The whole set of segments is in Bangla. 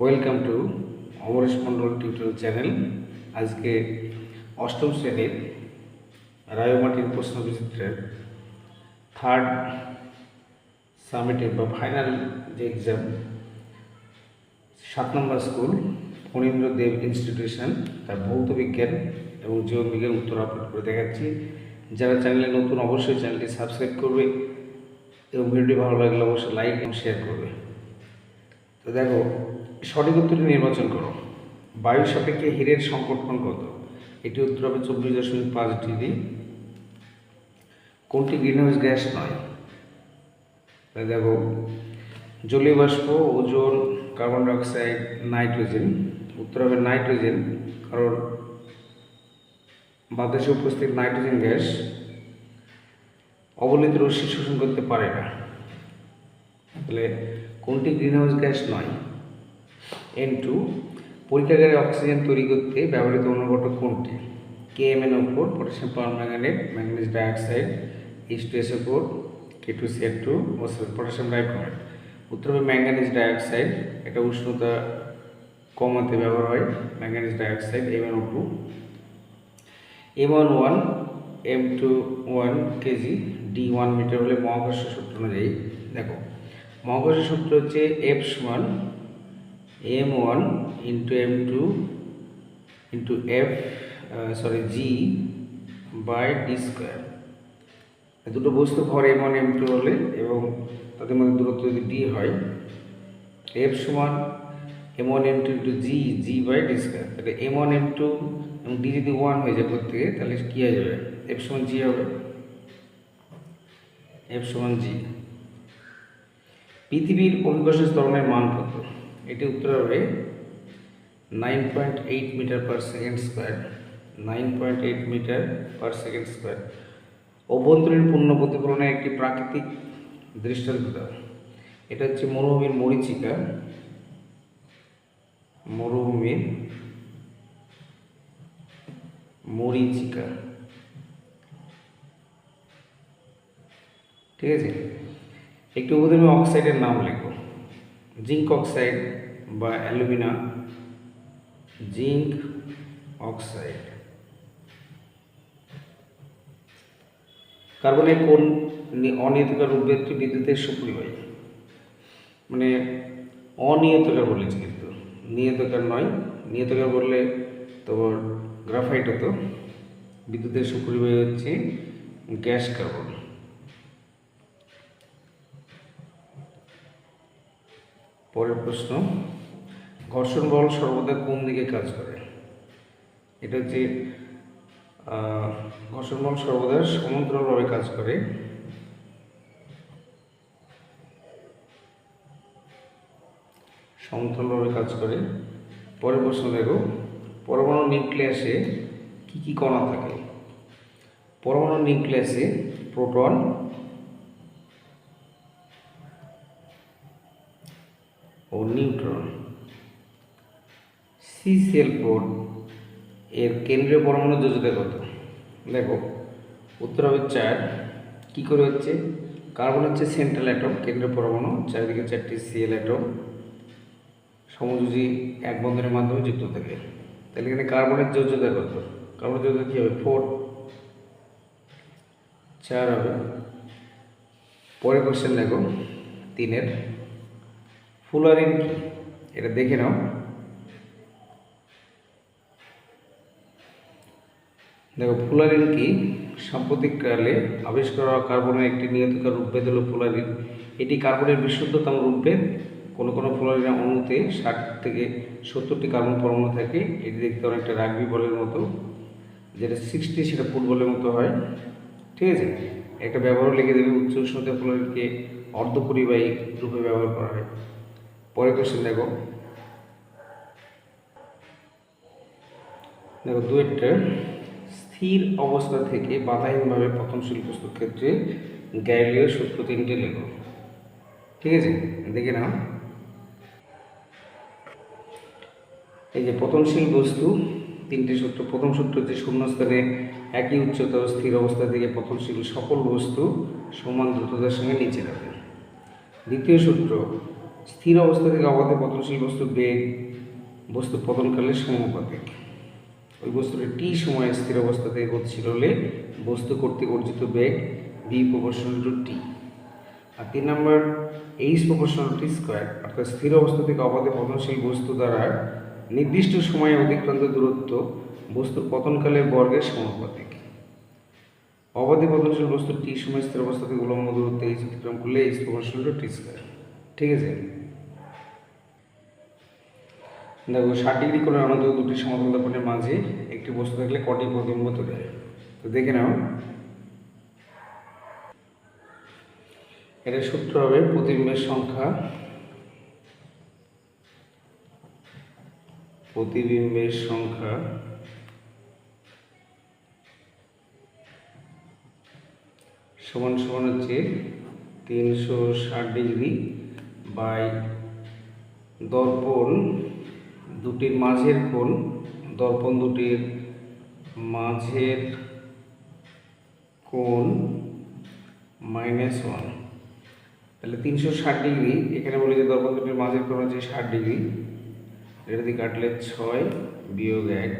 Welcome to Amaresh Mandal tutorial channel আজকে অষ্টম শ্রেণির রায়মাটির প্রশ্ন বিচিত্রের থার্ড সামিটের বা ফাইনাল যে এক্সাম সাত নম্বর স্কুল ফণীন্দ্র দেব ইনস্টিটিউশন তার ভৌত বিজ্ঞান এবং জীববিজ্ঞান উত্তর আপলোড করে দেখাচ্ছি। যারা চ্যানেলে নতুন অবশ্যই চ্যানেলটি সাবস্ক্রাইব করবে এবং ভিডিওটি ভালো লাগলে অবশ্যই লাইক এবং শেয়ার করবে। তো দেখো সঠিক উত্তরটি নির্বাচন করো। বায়ু সাপেক্ষে হীরের সংকটন কত? এটি উত্তর হবে চব্বিশ দশমিক পাঁচ ডিগ্রি। কোনটি গ্রিনহাউস গ্যাস নয়? তাহলে দেখো, জলীয় বাষ্প, ওজোন, কার্বন ডাইঅক্সাইড, নাইট্রোজেন। উত্তর হবে নাইট্রোজেন, কারণ বাতাসে উপস্থিত নাইট্রোজেন গ্যাস অবলিত রশ্মি শোষণ করতে পারে না। তাহলে কোনটি গ্রিনহাউস গ্যাস নয়? এন টু পরীক্ষাগারে অক্সিজেন তৈরি করতে ব্যবহৃত অনুঘটক কোনটি? K M N four potassium permanganate manganese dioxide H two S four K two C two O potassium dichromate উত্তর হবে ম্যাঙ্গানিজ ডাইঅক্সাইড এটা উষ্ণতা কমাতে ব্যবহার হয় manganese dioxide M N O two M one one M two one KG D one meter হলে মহাকর্ষ সূত্র অনুযায়ী। দেখো, মহাকর্ষ সূত্র হচ্ছে এফ সমান M one into M two into F sorry G by D square দুটো বস্তু ভর এম ওয়ান এম টু হলে এবং তাদের মধ্যে দূরত্ব যদি ডি হয় এফ সমান M one M two into G G by D square তাহলে এম ওয়ান এম টু এবং ডি যদি ওয়ান হয়ে যায় প্রত্যেকে, তাহলে কী হয়ে যাবে? এফ সমান জি হবে। এফ সমান জি পৃথিবীর অভিকর্ষ স্তরণের মান কত? এটি উত্তর হবে nine point eight meter per second square nine point eight meter per second square অভ্যন্তরীণ পূর্ণ প্রতিফলনের একটি প্রাকৃতিক দৃষ্টান্ত এটা হচ্ছে মরুভূমির মরিচিকা। মরুভূমির মরিচিকা। ঠিক আছে? একটি উপধর্মী অক্সাইডের নাম লেখো। জিঙ্ক অক্সাইড বা অ্যালুমিনা, জিঙ্ক অক্সাইড। কার্বনের কোন অনিয়তকার রূপভেদটি বিদ্যুতের সুপরিবাহী মানে অনিয়তকার বলেছি কিন্তু। নিয়তকার নয়। নিয়তকার বললে তোমার গ্রাফাইট হতো। বিদ্যুতের সুপরিবাহী হচ্ছে গ্যাস কার্বন। পরের প্রশ্ন ঘর্ষণ বল সর্বদা কোন দিকে কাজ করে? এটা হচ্ছে ঘর্ষণ বল সর্বদা সমান্তরালভাবে কাজ করে। সমান্তরালভাবে কাজ করে। পরের প্রশ্ন দেখো, পরমাণু নিউক্লিয়াসে কি কি কণা থাকে? পরমাণু নিউক্লিয়াসে প্রোটন, ও নিউট্রন। সি সেল ফোর এর কেন্দ্রীয় পরমাণু যোজ্যতা কত? দেখো, উত্তর হবে চার। কী করে হচ্ছে? কার্বন হচ্ছে সেন্ট্রাল অ্যাটম, কেন্দ্রীয় পরমাণু, চারিদিকে চারটি সিএল অ্যাটম। সমযোজী এক বন্ধনের মাধ্যমে যুক্ত থাকে। তাহলে এখানে কার্বনের যোজ্যতা কত? কার্বনের যোজ্যতা কী হবে? ফোর। চার হবে। পরের কোশ্চেন দেখো, তিনের। ফুলারিন কি? এটা দেখে নাও। দেখো ফুলারিন কি? সাম্প্রতিককালে আবিষ্কার হওয়া কার্বনের একটি নিয়তকার রূপভেদ হলো ফুলারিন এটি কার্বনের বিশুদ্ধতম রূপভেদ কোনো কোনো ফুলারিনের অণুতে ষাট থেকে সত্তরটি কার্বন পরমাণু থাকে। এটি দেখতে অনেকটা রাগবি বলের মতো, যেটা সিক্সটি সেটা ফুটবলের মতো হয়। ঠিক আছে? একটা ব্যবহার লিখে দেবে, উচ্চ উষ্ণতা ফুলারিনকে অর্ধপরিবাহী রূপে ব্যবহার করা হয়। পরের কোশ্চেন দেখো। দেখো, দুয়েরটা স্থির অবস্থা থেকে বাধাহীনভাবে প্রথম বস্তুর ক্ষেত্রে গ্যালিলীয় সূত্র তিনটে লেখো। ঠিক আছে? দেখে নাও। এই যে পতনশীল বস্তু তিনটে সূত্র, প্রথম সূত্র হচ্ছে শূন্যস্থানে একই উচ্চতা স্থির অবস্থা থেকে পতনশীল সকল বস্তু সমান দ্রুততার সঙ্গে নিচে নামে দ্বিতীয় সূত্র, স্থির অবস্থা থেকে অবাধে পতনশীল বস্তু বেগ বস্তু পতনকালের সমানুপাতিক ওই বস্তুটি টি সময়ে স্থির অবস্থা থেকে গতিশীল হলে বস্তু কর্তৃক অর্জিত বেগ বি প্রপোর্শনাল টু টি আর তিন নম্বর এইচ প্রপোর্শনাল টি স্কোয়ার অর্থাৎ স্থির অবস্থা থেকে অবাধে পতনশীল বস্তু দ্বারা নির্দিষ্ট সময়ে অতিক্রান্ত দূরত্ব বস্তুর পতনকালের বর্গের সমানুপাতিক। অবাধে পতনশীল বস্তু টি সময় স্থির অবস্থা থেকে উলম্ব দূরত্ব এইচ অতিক্রম করলে H proportional to T square ঠিক আছে? দেখো, ষাট ডিগ্রি করে আনন্দ দুটি সমতল দর্পণের মাঝে একটি বস্তু থাকলে কটি প্রতিবিম্ব তৈরি তো দেখে নাও। এটা সূত্র হবে প্রতিবিম্বের সংখ্যা। প্রতিবিম্বের সংখ্যা সমান সমান হচ্ছে তিনশো ষাট ডিগ্রি বাই দর্পণ দুটির মাঝের কোণ, দর্পণ দুটির মাঝের কোণ মাইনাস ওয়ান তাহলে তিনশো ষাট ডিগ্রি, এখানে বলি যে দর্পণ দুটির মাঝের কোণ হচ্ছে ষাট ডিগ্রি। এটা দিয়ে কাটলে ছয় বিয়োগ এক।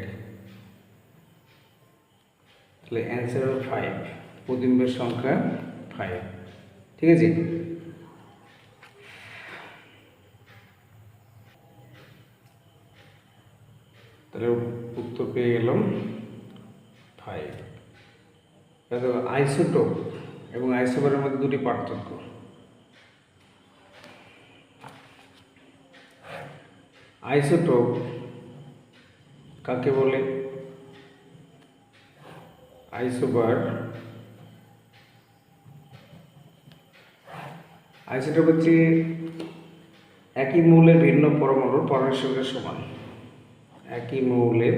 তাহলে অ্যান্সার ফাইভ প্রতিবিম্বের সংখ্যা ফাইভ ঠিক আছে? তাহলে উত্তর পেয়ে গেলাম ফাইভ দেখো আইসোটোপ এবং আইসোবারের মধ্যে দুটি পার্থক্য। আইসোটোপ কাকে বলে? আইসোবার আইসোটোপ হচ্ছে একই মৌলের ভিন্ন পরমাণুর পরমাণুর সঙ্গে সমান। একই মৌলের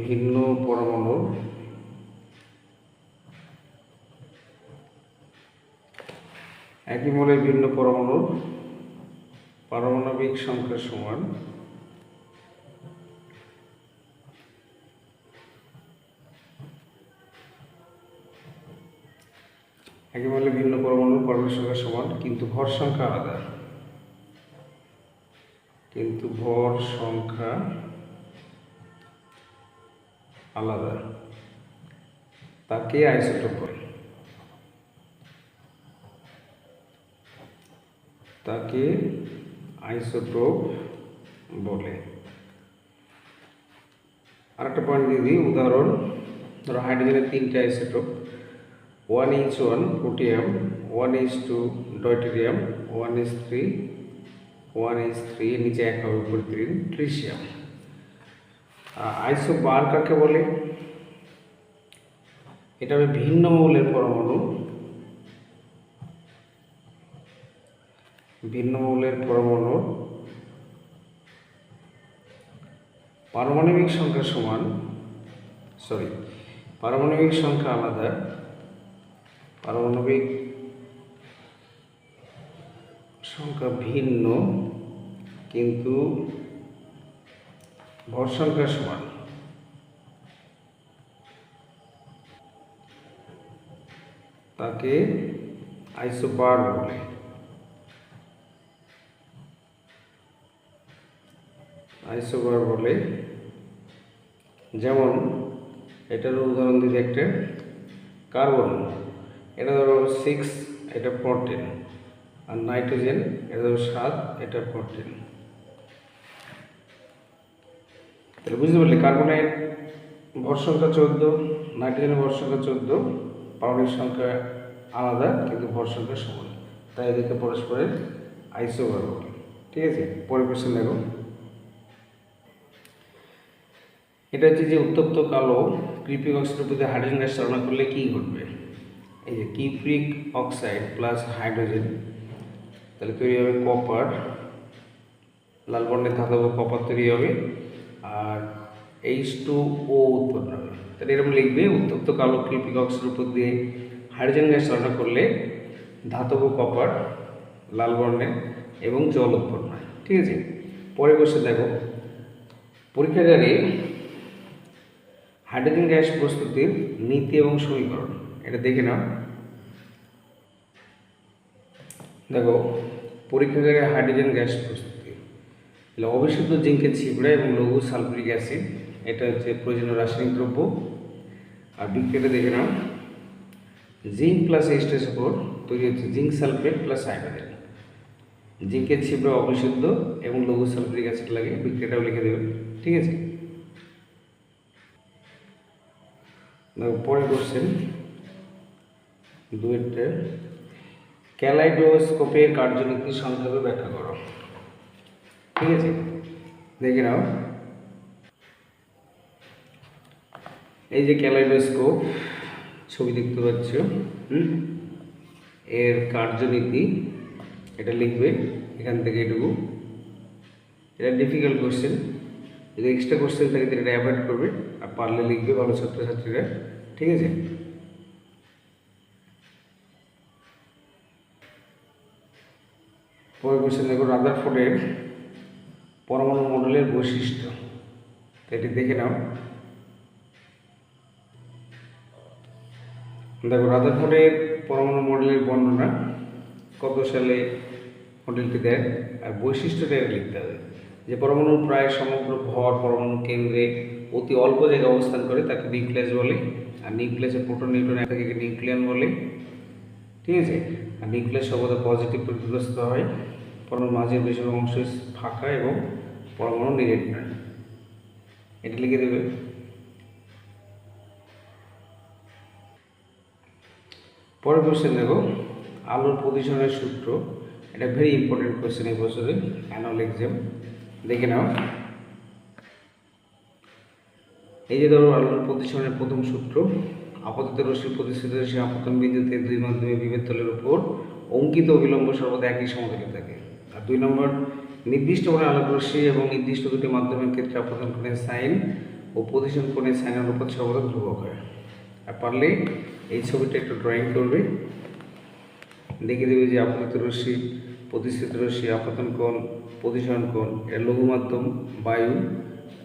ভিন্ন পরমাণু। একই মৌলের ভিন্ন পরমাণুর পারমাণবিক সংখ্যা সমান। একই মৌলের ভিন্ন পরমাণুর পরমাণুর সংখ্যা কিন্তু ভর সংখ্যা আলাদা। কিন্তু ভর সংখ্যা আলাদা। তাকে আইসোটোপ বলে তাকে আইসোটোপ বলে? আরেকটা পয়েন্ট দিয়ে দিই, উদাহরণ, ধরো হাইড্রোজেনের তিনটে isotope. One H one protium one H two deuterium one H three, one H three, নিচে এক হবে উপরে তিন ট্রিশিয়াম আইসো বার কাকে বলে? এটা হবে ভিন্ন মৌলের পরমাণু। ভিন্ন মৌলের পরমাণু। পারমাণবিক সংখ্যা সমান সরি পারমাণবিক সংখ্যা আলাদা। পারমাণবিক সংখ্যা ভিন্ন, কিন্তু ভর সংখ্যা সমান। তাকে আইসোবার বলে। আইসোবার বলে। যেমন এটার উদাহরণ দিতে একটা। কার্বন। এটা ধরো সিক্স এটা ফোরটিন আর নাইট্রোজেন এটা ধরো সাত, এটা ফোরটিন তাহলে বুঝতে পারলি কার্বনের ভর সংখ্যা চোদ্দ নাইট্রোজেনের ভর সংখ্যা চোদ্দ পাউডারের সংখ্যা আলাদা, কিন্তু ভর সংখ্যা সমান। তাই এদেরকে পরস্পরের আইসোবার বলে ঠিক আছে? পরের কোশ্চেন দেখো। এটা হচ্ছে যে উত্তপ্ত কালো ক্রিপিক অক্সাইডের প্রতি হাইড্রোজেন গ্যাস চালনা করলে কী ঘটবে? এই যে কিপ্রিক অক্সাইড প্লাস হাইড্রোজেন, তাহলে তৈরি হবে কপার। লাল বর্ণের ধাতব কপার তৈরি হবে। আর এইচ টু ও উৎপন্ন হবে। তাহলে এরকম লিখবে, উত্তপ্ত কালো ক্রিপিক অক্সাইডের উপর দিয়ে হাইড্রোজেন গ্যাস চালনা করলে ধাতব কপার, লাল বর্ণের এবং জল উৎপন্ন হয়। ঠিক আছে? পরে বসে দেখো। পরীক্ষাগারে হাইড্রোজেন গ্যাস প্রস্তুতির নীতি এবং সমীকরণ। এটা দেখে নাও। দেখো পরীক্ষাগারে হাইড্রোজেন গ্যাস প্রস্তুতি। তাহলে অবিশুদ্ধ জিঙ্কের ছিবড়া এবং লঘু সালফিক অ্যাসিড, এটা হচ্ছে প্রয়োজনীয় রাসায়নিক দ্রব্য। আর বিক্রিয়াটা দেখে নাও। জিঙ্ক প্লাস এইচটের উপর তৈরি হচ্ছে জিঙ্ক সালফেট প্লাস হাইড্রোজেন জিঙ্কের ছিবড়া অবিশুদ্ধ এবং লঘু সালফিক অ্যাসিড লাগে, বিক্রিয়াটাও লিখে দেবেন ঠিক আছে? পরে কোশ্চেন দুয়েরটা ক্যালাইডোস্কোপের কার্যনীতি সংক্ষেপে ব্যাখ্যা করো। ঠিক আছে? দেখে নাও। এই যে ক্যালাইডোস্কোপ, ছবি দেখতে পাচ্ছ? এর কার্যনীতি, এটা লিখবে এখান থেকে এটুকু। এটা ডিফিকাল্ট কোশ্চেন যদি এক্সট্রা কোশ্চেন থাকে তাহলে এটা অ্যাভয়েড করবে, আর পারলে লিখবে ভালো ছাত্রছাত্রীরা। ঠিক আছে? পরে কোশ্চেন দেখো রাদারফোর্ডের পরমাণু মডেলের বৈশিষ্ট্য। এটি দেখে নাও। দেখো রাদারফোর্ডের পরমাণু মডেলের বর্ণনা কত সালে মডেলটি দেয়, আর বৈশিষ্ট্যটা লিখতে হবে। যে পরমাণুর প্রায় সমগ্র ভর পরমাণু কেন্দ্রে অতি অল্প জায়গায় অবস্থান করে, তাকে নিউক্লিয়াস বলে, আর নিউক্লিয়াসে প্রোটন, নিউট্রন একটাকে নিউক্লিয়ান বলে। ঠিক আছে? আর নিউক্লিয়াস সর্বদা পজিটিভ প্রতিগ্রস্ত হয়। পরমাণুর মাঝের বেশিরভাগ অংশ ফাঁকা এবং পরমাণু নিরেট নয় এটা লিখে দেবে। পরের কোশ্চেন দেখো। আলোর পজিশনের সূত্র। এটা ভেরি ইম্পর্টেন্ট কোশ্চেন এই বছরে অ্যানুয়াল এক্সাম দেখে নাও। এই যে ধরো আলোর পজিশনের প্রথম সূত্র। আপাতত রশ্মি প্রতিষ্ঠিত সে আপতন বিন্দুতে দুই মাধ্যমে বিভেদ তলের উপর অঙ্কিত অবিলম্ব সর্বদা একই সমতলে থাকে। আর দুই নম্বর, নির্দিষ্ট কোণে আলোক রশ্মি এবং নির্দিষ্ট দুটি মাধ্যমের ক্ষেত্রে আপতন কোণের সাইন ও পজিশন কোণের সাইনের অনুপাত সর্বদা ধ্রুবক হয়। আর পারলে এই ছবিটা একটু ড্রয়িং করবে। দেখে দেবে যে আপাতত রশ্মি প্রতিষ্ঠিত রশ্মি, আপতন কোণ, পজিশন কোণ এটা লঘু মাধ্যম বায়ু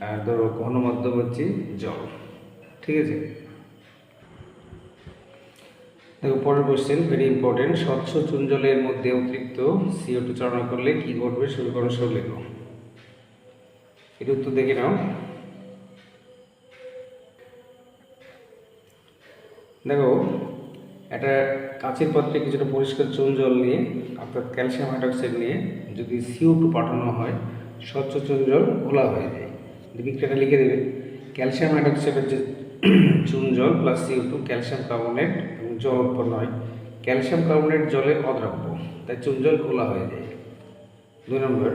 আর ধরো ঘন মাধ্যম হচ্ছে জল। ঠিক আছে? দেখো পরের কোশ্চেন ভেরি ইম্পর্টেন্ট স্বচ্ছ চুন জলের মধ্যে অতিরিক্ত সিও টু চালনা করলে কি ঘটবে সমীকরণ সহ লেখো। এর উত্তর দেখে নাও। দেখো, একটা কাঁচের পাত্রে কিছুটা পরিষ্কার চুন জল নিয়ে, অর্থাৎ ক্যালসিয়াম হাইড্রক্সাইড নিয়ে যদি সিও টু পাঠানো হয়, স্বচ্ছ চুন জল ঘোলা হয়ে যায়। বিক্রিয়াটা লিখে দেবে, ক্যালসিয়াম হাইড্রক্সাইডের যে চুন জল plus CO two calcium carbonate এবং জল উৎপন্ন হয়। ক্যালসিয়াম কার্বনেট জলে অদ্রাব্য, তাই চুন জল ঘোলা হয়ে যায়। দুই নম্বর,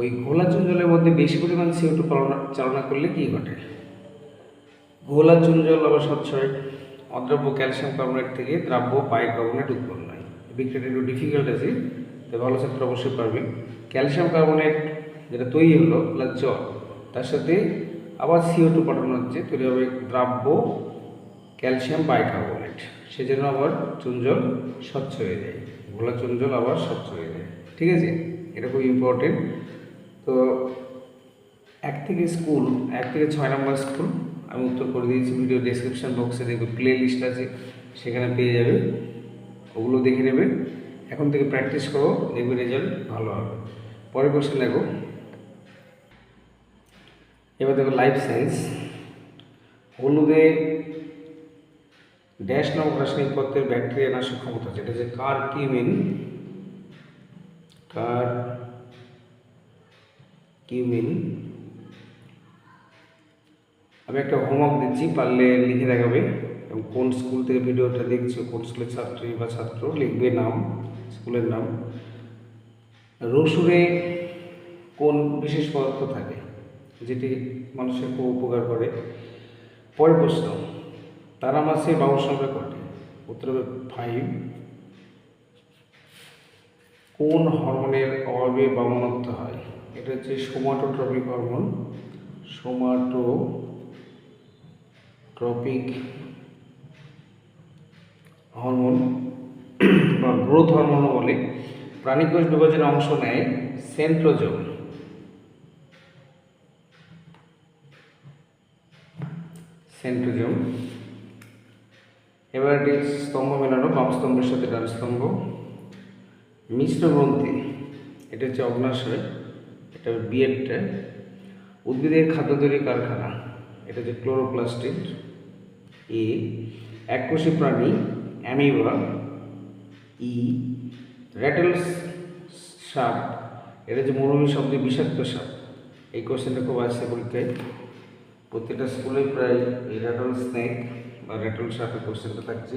ওই ঘোলা চুন জলের মধ্যে বেশি পরিমাণ সিও টু চালনা করলে কী ঘটে? ঘোলা চুন জল আবার স্বচ্ছ হয়। অদ্রাব্য ক্যালসিয়াম কার্বনেট থেকে দ্রাব্য কার্বনেট উৎপন্ন হয়। বিক্রিয়াটা একটু ডিফিকাল্ট আছে তো ভালো ছাত্র অবশ্যই পারবে। ক্যালসিয়াম কার্বনেট যেটা তৈরি হলো প্লাস জল, তার সাথে আবার সিও টু পাঠানো হচ্ছে। তৈরি হবে দ্রাব্য, ক্যালসিয়াম কার্বনেট সেজন্য আবার চুনজল স্বচ্ছ হয়ে যায়। ঘোলা চুনজল আবার স্বচ্ছ হয়ে যায়। ঠিক আছে? এটা খুব ইম্পর্টেন্ট তো এক থেকে স্কুল, এক থেকে ছয় নম্বর স্কুল, আমি উত্তর করে দিয়েছি ভিডিও ডেসক্রিপশন বক্সে দেখবে প্লে লিস্ট আছে, সেখানে পেয়ে যাবে। ওগুলো দেখে নেবে। এখন থেকে প্র্যাকটিস করো, দেখবে রেজাল্ট ভালো হবে। পরের কোশ্চেন দেখো। এবার দেখো লাইফ সায়েন্স হলুদে ড্যাশ নামক রাসায়নিক পত্রের ব্যাকটেরিয়া নাশক ক্ষমতা যেটা হচ্ছে কার কিউমিন কার কিউমিন আমি একটা হোমওয়ার্ক দিচ্ছি, পারলে লিখে দেখাবে। এবং কোন স্কুল থেকে ভিডিওটা দেখছ, কোন স্কুলের ছাত্রী বা ছাত্র, লিখবে নাম স্কুলের নাম। রসুরে কোন বিশেষ পদার্থ থাকে? যেটি মানুষের খুব উপকার করে। পরের প্রশ্ন তারা মাসে বাবুর সংখ্যা কটি উত্তর হবে ফাইভ কোন হরমোনের অভাবে বামনত্ব হয়? এটা হচ্ছে somatotropic hormone somato tropic hormone বা গ্রোথ হরমোনও বলে। প্রাণীকোষ বিভাজনে অংশ নেয় সেন্ট্রোজোম সেন্ট্রোজোম এবার এটি স্তম্ভ মেলানো, বাম স্তম্ভের সাথে ডান স্তম্ভ। মিশ্র গ্রন্থি, এটা হচ্ছে অগ্নাশয়, এটা বিএডটা উদ্ভিদের খাদ্য তৈরি কারখানা, এটা হচ্ছে ক্লোরোপ্লাস্টিক এ, এককোষী প্রাণী, অ্যামিবা। ই র্যাটেলস সাপ, এটা হচ্ছে মরুভূমি শব্দে বিষাক্ত সাপ। এই কোশ্চেনটা খুব আসছে পরীক্ষায়। প্রত্যেকটা স্কুলে প্রায় এই র্যাটল স্নেক বা র্যাটল সাপের কোশ্চেনটা থাকছে।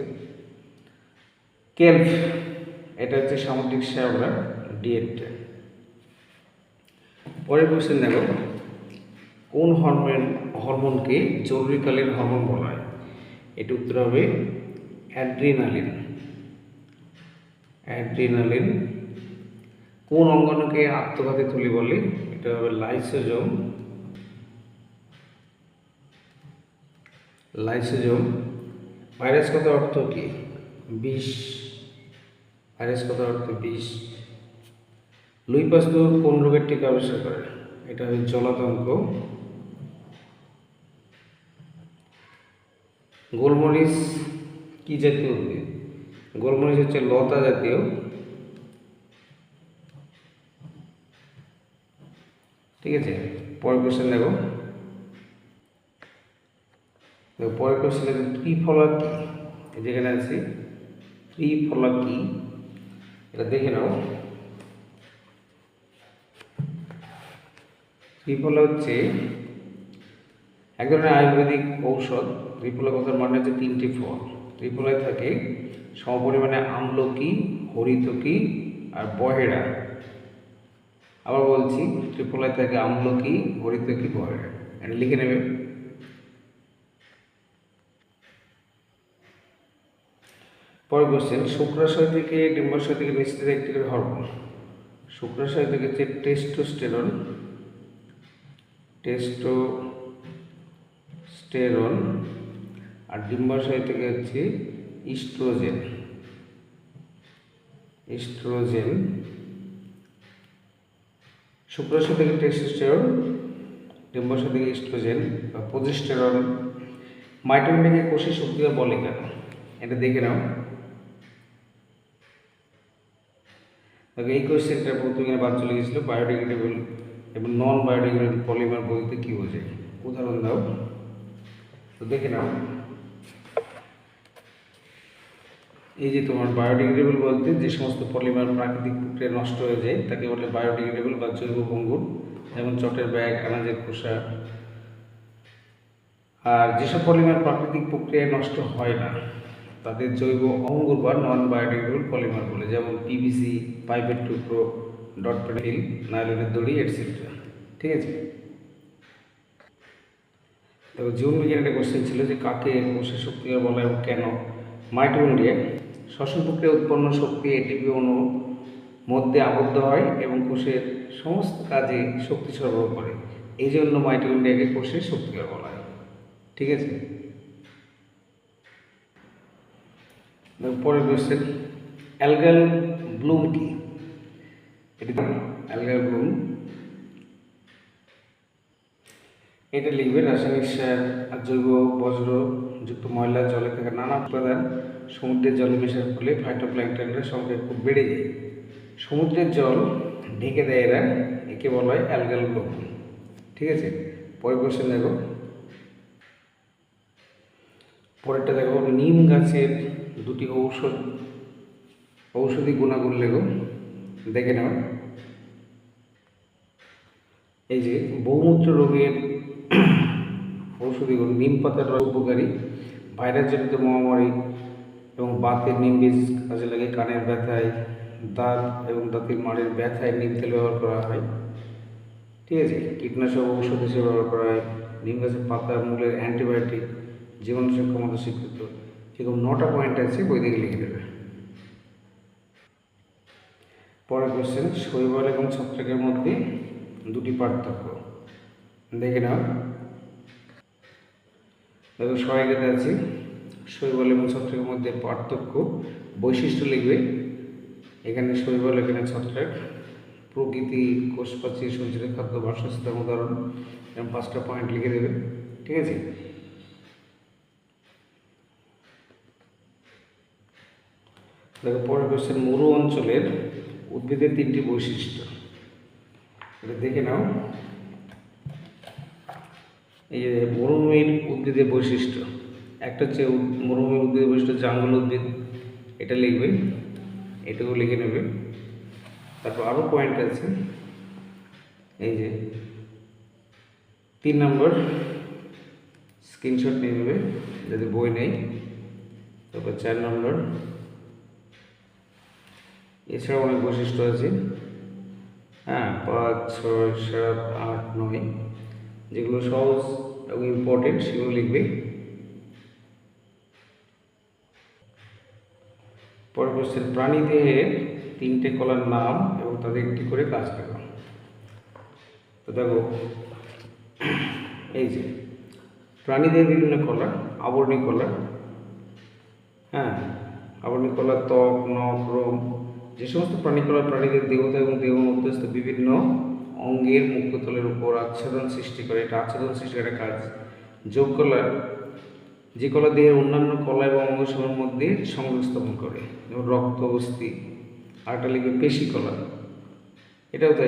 কেলফ এটা হচ্ছে সামুদ্রিক শ্যাওলা ডিএটটা পরের কোশ্চেন দেখো, কোন হরমোন হরমোনকে জরুরিকালীন হরমোন বলা হয়? এটা উত্তর হবে অ্যাড্রিনালিন। অ্যাড্রিনালিন কোন অঙ্গনকে আত্মঘাতী থলি বলে? এটা হবে লাইসোজোম লাইসোজোম ভাইরাস কথার অর্থ কি? বিষ। ভাইরাস কথার অর্থ বিষ। লুই কোন রোগের টিকা আবিষ্কার করে? এটা হবে জলাতঙ্ক। গোলমরিচ কি জাতীয় উদ্ভিদ গোলমরিচ হচ্ছে লতা জাতীয়। ঠিক আছে? পরের কোশ্চেন দেখো, পরের কোশ্চেন দেখো ত্রিফলা কি? যেখানে আছে ত্রিফলা কি? এটা দেখে নাও। ত্রিফলা হচ্ছে? এক ধরনের আয়ুর্বেদিক ঔষধ, ত্রিফলা কথার মানে হচ্ছে তিনটি ফল। ত্রিফলায় থাকে সমপরিমাণে আমলকি, হরিতকি আর বহেড়া আবার বলছি, ত্রিফলায় থাকে আমলকি, হরিতকি বহেড়া এটা লিখে নেবে পরের কোশ্চেন শুক্রাশয় থেকে ডিম্বাশয় থেকে নিশ্চিত একটি করে হরমোন। শুক্রাশয় থেকে হচ্ছে টেস্টোস্টেরন টেস্টোস্টেরন আর ডিম্বাশয় থেকে হচ্ছে ইস্ট্রোজেন ইস্ট্রোজেন শুক্রাশয় থেকে টেস্টোস্টেরন ডিম্বাশয় থেকে ইস্ট্রোজেন বা প্রজেস্টেরন মাইটোকন্ড্রিয়াকে কোষে শক্তিটা বলে কেন? এটা দেখে নাও দেখো এই কোয়েশ্চেনটা প্রথমে বাদ চলে গেছিল বায়োডিগ্রেডেবল এবং নন বায়োডিগ্রেডেবল পলিমার বলতে কী বোঝায়? উদাহরণ দাও। তো দেখে নাও। এই যে তোমার বায়োডিগ্রেডেবল বলতে যে সমস্ত পলিমার প্রাকৃতিক প্রক্রিয়া নষ্ট হয়ে যায়, তাকে বলে বায়োডিগ্রেডেবল বা জৈব ভঙ্গুর যেমন চটের ব্যাগ, আনাজের খোসা। আর যেসব পলিমার প্রাকৃতিক প্রক্রিয়ায় নষ্ট হয় না তাদের জৈব অঙ্গুর বা নন বায়োডিগ্রেডেবল পলিমার বলে যেমন পিভিসি পাইপের টুকরো ডট পেন্সিল নাইলনের দড়ি এটসেট্রা ঠিক আছে? দেখো জীবন বিজ্ঞান একটা কোশ্চেন ছিল যে কাকে কোষের শক্তিকার বলা এবং কেন? মাইটোকন্ড্রিয়া, শ্বসন প্রক্রিয়া উৎপন্ন শক্তি এটিপি অণু মধ্যে আবদ্ধ হয় এবং কোষের সমস্ত কাজে শক্তি সরবরাহ করে। এই জন্য মাইটোকন্ড্রিয়াকে কোষের শক্তিকার বলা হয়। ঠিক আছে? পরের কোশ্চেন, অ্যালগাল ব্লুম কি? এটি অ্যালগাল ব্লুম। এটা লিখবে রাসায়নিক সার জৈব বজ্র, যুক্ত ময়লা, জলে থাকা নানা উপাদান, সমুদ্রের জলে মেশার ফলে ফাইটোপ্ল্যাঙ্কটনের সংখ্যা খুব বেড়ে যায়। সমুদ্রের জল ঢেকে দেয় এরা, একে বলা হয় অ্যালগাল ব্লুম। ঠিক আছে? পরের কোশ্চেন দেখো। পরেরটা দেখো, নিম গাছের দুটি ঔষধ, ঔষধি গুণাগুণ লেগো দেখে নাও। এই যে বহুমূত্র রোগের ঔষধি গুণ, নিম পাতার উপকারী, ভাইরাসজনিত মহামারী এবং বাতের নিম বীজ কাজে লাগে, কানের ব্যথায়, দাঁত এবং দাঁতের মাড়ের ব্যথায় নিম তেল ব্যবহার করা হয়। ঠিক আছে? কীটনাশক ঔষধ হিসেবে ব্যবহার করা হয়। নিম গাছের পাতা, মূলের অ্যান্টিবায়োটিক জীবাণুনাশক ক্ষমতা স্বীকৃত এরকম নটা পয়েন্ট আছে, বই থেকে লিখে দেবে। পরের কোশ্চেন শৈবাল এবং ছত্রাকের মধ্যে দুটি পার্থক্য। দেখে নাও। দেখো সহায়িকাতে আছে। শৈবাল এবং ছত্রাকের মধ্যে পার্থক্য, বৈশিষ্ট্য লিখবে। এখানে শৈবাল, এখানে ছত্রাক। প্রকৃতি কোষপ্রাচীর সঞ্চিত খাদ্য, বাসস্থান, উদাহরণ। এরকম পাঁচটা পয়েন্ট লিখে দেবে। ঠিক আছে? দেখো, পরের কোশ্চেন মরু অঞ্চলের উদ্ভিদের তিনটি বৈশিষ্ট্য। এটা দেখে নাও। এই যে মরুভূমির উদ্ভিদের বৈশিষ্ট্য। একটা হচ্ছে মরুভূমির উদ্ভিদের বৈশিষ্ট্য জাঙ্গল উদ্ভিদ। এটা লিখবে। এটুকু লিখে নেবে। তারপর আরও পয়েন্ট আছে। এই যে তিন নম্বর স্ক্রিনশট নিয়ে নেবে যদি বই নেই। তারপর চার নম্বর এছাড়াও অনেক বৈশিষ্ট্য আছে। হ্যাঁ পাঁচ, ছয়, সাত, আট, নয়, যেগুলো সহজ এবং ইম্পর্টেন্ট সেগুলো লিখবে। পরের কোশ্চেন প্রাণী দেহের তিনটে কলার নাম এবং তাদের একটি করে কাজ লেখো তো দেখো, এই যে প্রাণীদের বিভিন্ন কলা আবরণী কলা হ্যাঁ আবরণী কলা ত্বক, নখ রোম যে সমস্ত প্রাণী কলা প্রাণীদের দেহতা এবং দেহ মধ্যস্থ বিভিন্ন অঙ্গের মুক্ততলের উপর আচ্ছাদন সৃষ্টি করে। এটা আচ্ছাদন সৃষ্টি করে কাজ। যোগ কলা যে কলা দেহের অন্যান্য কলা এবং অঙ্গসমূহের মধ্যে সংযোগ স্থাপন করে। যেমন রক্ত, অস্থি আরটা লিখবে পেশি কলা। এটাও তাই।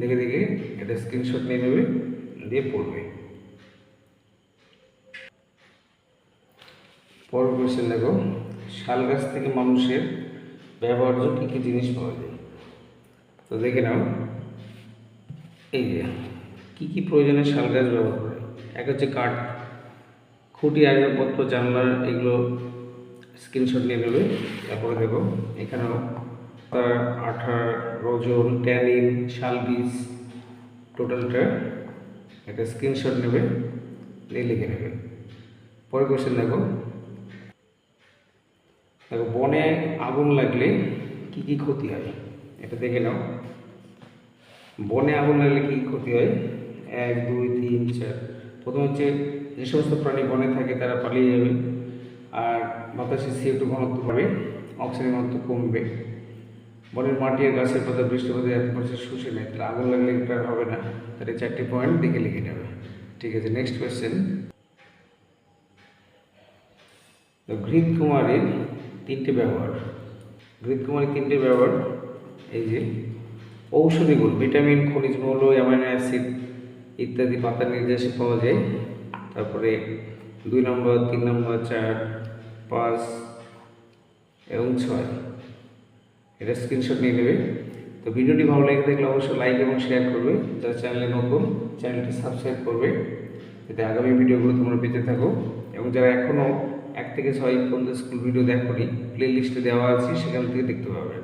দেখে দেখে এটা স্ক্রিনশট নিয়ে নেবে, দিয়ে পড়বে। পরের কোয়েশ্চেন দেখো। শাল গাছ থেকে মানুষের ব্যবহার্য কী কী জিনিস পাওয়া যায়? তো দেখে নাও। এই যে, কী কী প্রয়োজনে শাল গাছ ব্যবহার করে? এক হচ্ছে কাঠ, খুঁটি, আসবাবপত্র জানলা এগুলো স্ক্রিনশট নিয়ে নেবে। তারপরে দেখো, এখানেও তার আঠা রজন, ট্যানিন, শাল বীজ, টোটালটা একটা স্ক্রিনশট নেবে দিয়ে লিখে নেবে। পরের কোশ্চেন দেখো দেখো, বনে আগুন লাগলে কি কি ক্ষতি হয়? এটা দেখে নাও। বনে আগুন লাগলে কি ক্ষতি হয়? এক, দুই, তিন, চার। প্রথম হচ্ছে যে সমস্ত প্রাণী বনে থাকে তারা পালিয়ে যাবে, আর বাতাসে সিএ টু ঘনত্ব বাড়বে অক্সিজেন ঘনত্ব কমবে। বনের মাটি আর গাছের পাতা বৃষ্টিপাতে এত পার্সেন্ট শুষে নেয়, তাহলে আগুন লাগলে এটা হবে না। তাহলে চারটি পয়েন্ট দেখে লিখে নেবে। ঠিক আছে নেক্সট কোয়েশ্চেন তো ঘৃত কুমারীর তিনটে ব্যবহার ঘৃত কুমারীর তিনটে ব্যবহার, এই যে ঔষধি গুণ, ভিটামিন, খনিজ মৌল, অ্যামাইনো অ্যাসিড ইত্যাদি পাতার নির্যাসে পাওয়া যায়। তারপরে দুই নম্বর, তিন নম্বর, চার, পাঁচ এবং ছয়। এটা স্ক্রিনশট নিয়ে নেবে। তো ভিডিওটি ভালো লেগে থাকলে অবশ্যই লাইক এবং শেয়ার করবে। যারা চ্যানেলে নতুন চ্যানেলটি সাবস্ক্রাইব করবে। যাতে আগামী ভিডিওগুলো তোমরা পেতে থাকো। এবং যারা এখনও এক থেকে ছয় পর্যন্ত স্কুল ভিডিও দেখো প্লে লিস্টে দেওয়া আছে, সেখান থেকে দেখতে পাবে